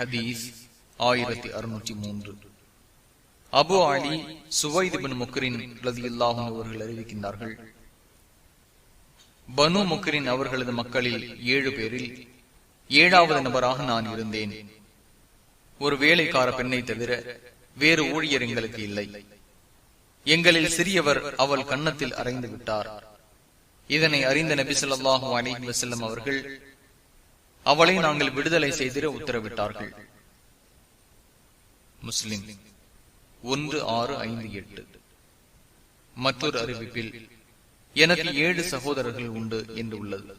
ஹதீஸ் ஆயிரத்தி அறுநூற்றி மூன்று. அபு அலி சுவைதிபின் முக்ரின் ரதியுல்லாஹும் அவர்கள் அறிவிக்கின்றார்கள். பனு முக்ரின் அவர்களது மக்களில் ஏழு பேரில் ஏழாவது நபராக நான் இருந்தேன். ஒரு வேலைக்கார பெண்ணை தவிர வேறு ஊழியர் எங்களுக்கு இல்லை. எங்களில் சிறியவர் அவள் கன்னத்தில் அறைந்து விட்டார். இதனை அறிந்த நபி சொல்லாஹு அலி வசல்லம் அவர்கள் அவளை நாங்கள் விடுதலை செய்திட உத்தரவிட்டார்கள். முஸ்லிம் ஒன்று ஆறு ஐந்து எட்டு. மற்றொரு அறிவிப்பில் எனக்கு ஏழு சகோதரர்கள் உண்டு என்று உள்ளது.